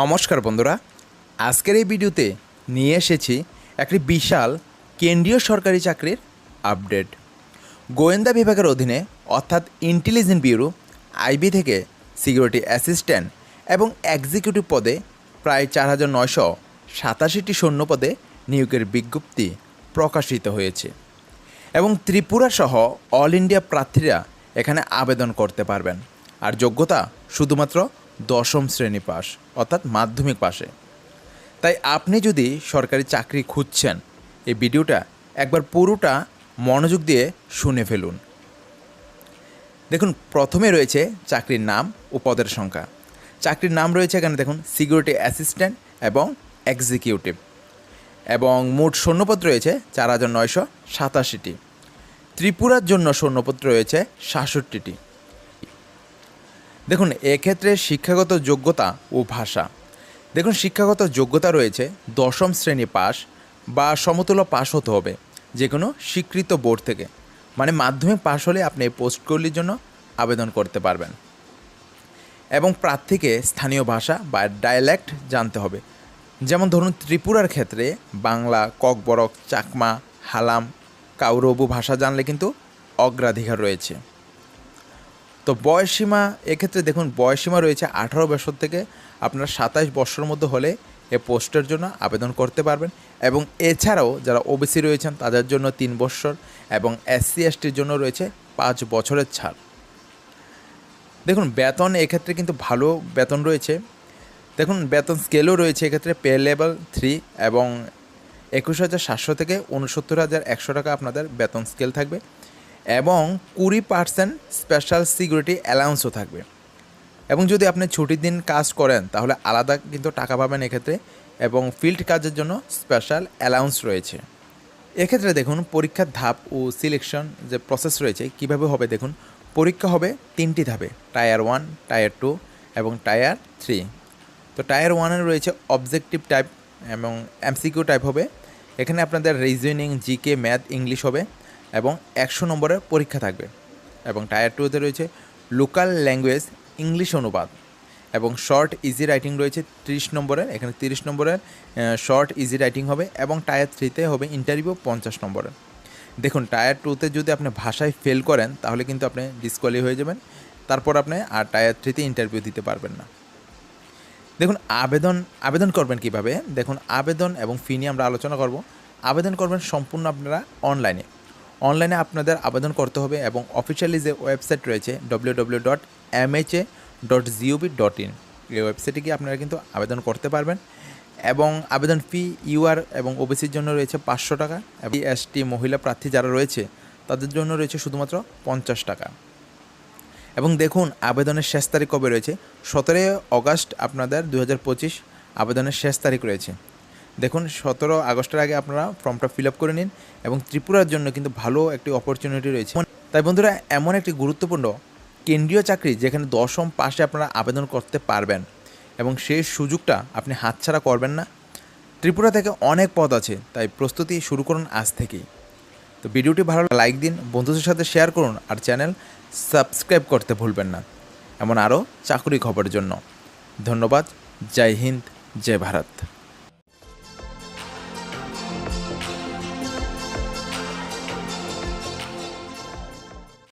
নমস্কার বন্ধুরা। আজকের এই ভিডিওতে নিয়ে এসেছি একটি বিশাল কেন্দ্রীয় সরকারি চাকরির আপডেট। গোয়েন্দা বিভাগের অধীনে, অর্থাৎ ইন্টেলিজেন্স ব্যুরো আইবি থেকে সিকিউরিটি অ্যাসিস্ট্যান্ট এবং এক্সিকিউটিভ পদে প্রায় চার হাজার নয়শো সাতাশিটি সৈন্য পদে নিয়োগের বিজ্ঞপ্তি প্রকাশিত হয়েছে এবং ত্রিপুরা সহ অল ইন্ডিয়া প্রার্থীরা এখানে আবেদন করতে পারবেন। আর যোগ্যতা শুধুমাত্র দশম শ্রেণি পাস অর্থাৎ মাধ্যমিক পাশে। তাই আপনি যদি সরকারি চাকরি খুঁজছেন, এই ভিডিওটা একবার পুরোটা মনোযোগ দিয়ে শুনে ফেলুন। দেখুন, প্রথমে রয়েছে চাকরির নাম ও পদের সংখ্যা। চাকরির নাম রয়েছে এখানে দেখুন, সিকিউরিটি অ্যাসিস্ট্যান্ট এবং এক্সিকিউটিভ। এবং মোট সৈন্যপদ রয়েছে চার হাজার নয়শো সাতাশিটি। ত্রিপুরার জন্য সৈন্যপদ রয়েছে সাতষট্টিটি। দেখুন, এক্ষেত্রে শিক্ষাগত যোগ্যতা ও ভাষা। দেখুন, শিক্ষাগত যোগ্যতা রয়েছে, দশম শ্রেণি পাস বা সমতুল্য পাস হতে হবে যে কোনো স্বীকৃত বোর্ড থেকে। মানে মাধ্যমিক পাশ হলে আপনি এই পোস্টগুলির জন্য আবেদন করতে পারবেন। এবং প্রার্থীকে স্থানীয় ভাষা বা ডায়ালেক্ট জানতে হবে। যেমন ধরুন, ত্রিপুরার ক্ষেত্রে বাংলা, ককবরক, চাকমা, হালাম, কাউরবু ভাষা জানলে কিন্তু অগ্রাধিকার রয়েছে। তো বয়সীমা এক্ষেত্রে দেখুন বয়সীমা রয়েছে আঠারো বছর থেকে আপনার সাতাশ বছরের মধ্যে হলে এ পোস্টের জন্য আবেদন করতে পারবেন। এবং এছাড়াও যারা ওবিসি রয়েছেন, তাদের জন্য তিন বছর এবং এসসি, এসটির জন্য রয়েছে পাঁচ বছরের ছাড়। দেখুন, বেতন এক্ষেত্রে কিন্তু ভালো বেতন রয়েছে। দেখুন, বেতন স্কেলও রয়েছে এক্ষেত্রে পে লেভেল থ্রি এবং একুশ হাজার সাতশো থেকে উনসত্তর হাজার একশো টাকা আপনাদের বেতন স্কেল থাকবে। এবং কুড়ি পার্সেন্ট স্পেশাল সিকিউরিটি অ্যালাউন্সও থাকবে। এবং যদি আপনি ছুটির দিন কাজ করেন, তাহলে আলাদা কিন্তু টাকা পাবেন এক্ষেত্রে এবং ফিল্ড কাজের জন্য স্পেশাল অ্যালাউন্স রয়েছে। এক্ষেত্রে দেখুন, পরীক্ষার ধাপ ও সিলেকশন যে প্রসেস রয়েছে, কীভাবে হবে দেখুন, পরীক্ষা হবে তিনটি ধাপে টায়ার ওয়ান টায়ার টু এবং টায়ার থ্রি তো টায়ার ওয়ানে রয়েছে অবজেক্টিভ টাইপ এবং এমসিকিউ টাইপ হবে। এখানে আপনাদের রিজনিং জিকে ম্যাথ ইংলিশ হবে। এবং একশো নম্বরের পরীক্ষা থাকবে। এবং টায়ার টুতে রয়েছে লোকাল ল্যাঙ্গুয়েজ ইংলিশ অনুবাদ এবং শর্ট ইজি রাইটিং রয়েছে তিরিশ নম্বরের, এখানে তিরিশ নম্বরের শর্ট ইজি রাইটিং হবে এবং টায়ার থ্রিতে হবে ইন্টারভিউ পঞ্চাশ নম্বরের। দেখুন টায়ার টুতে যদি আপনি ভাষায় ফেল করেন, তাহলে কিন্তু আপনি ডিসকোয়ালি হয়ে যাবেন। তারপর আপনি আর টায়ার থ্রিতে ইন্টারভিউ দিতে পারবেন না। দেখুন, আবেদন আবেদন করবেন কীভাবে? দেখুন, আবেদন এবং ফি নিয়ে আমরা আলোচনা করব। আবেদন করবেন সম্পূর্ণ আপনারা অনলাইনে অনলাইনে আপনাদের আবেদন করতে হবে এবং অফিসিয়ালি যে ওয়েবসাইট রয়েছে W W dot dot in এই ওয়েবসাইটে গিয়ে আপনারা কিন্তু আবেদন করতে পারবেন এবং আবেদন ফি ইউআর এবং ওবিসির জন্য রয়েছে পাঁচশো টাকা এবং এসটি মহিলা প্রার্থী যারা রয়েছে, তাদের জন্য রয়েছে শুধুমাত্র পঞ্চাশ টাকা। এবং দেখুন, আবেদনের শেষ তারিখ কবে রয়েছে? সতেরোই অগাস্ট আপনাদের দু হাজার পঁচিশ আবেদনের শেষ তারিখ রয়েছে। দেখুন, সতেরো আগস্টের আগে আপনারা ফর্মটা ফিল আপ করে নিন এবং ত্রিপুরার জন্য কিন্তু ভালো একটি অপরচুনিটি রয়েছে। তাই বন্ধুরা, এমন একটি গুরুত্বপূর্ণ কেন্দ্রীয় চাকরি যেখানে দশম পাশে আপনারা আবেদন করতে পারবেন এবং সেই সুযোগটা আপনি হাতছাড়া করবেন না। ত্রিপুরা থেকে অনেক পদ আছে, তাই প্রস্তুতি শুরু করুন আজ থেকেই। তো ভিডিওটি ভালো লাইক দিন, বন্ধুদের সাথে শেয়ার করুন আর চ্যানেল সাবস্ক্রাইব করতে ভুলবেন না। এমন আরও চাকরি খবরের জন্য। ধন্যবাদ, জয় হিন্দ, জয় ভারত।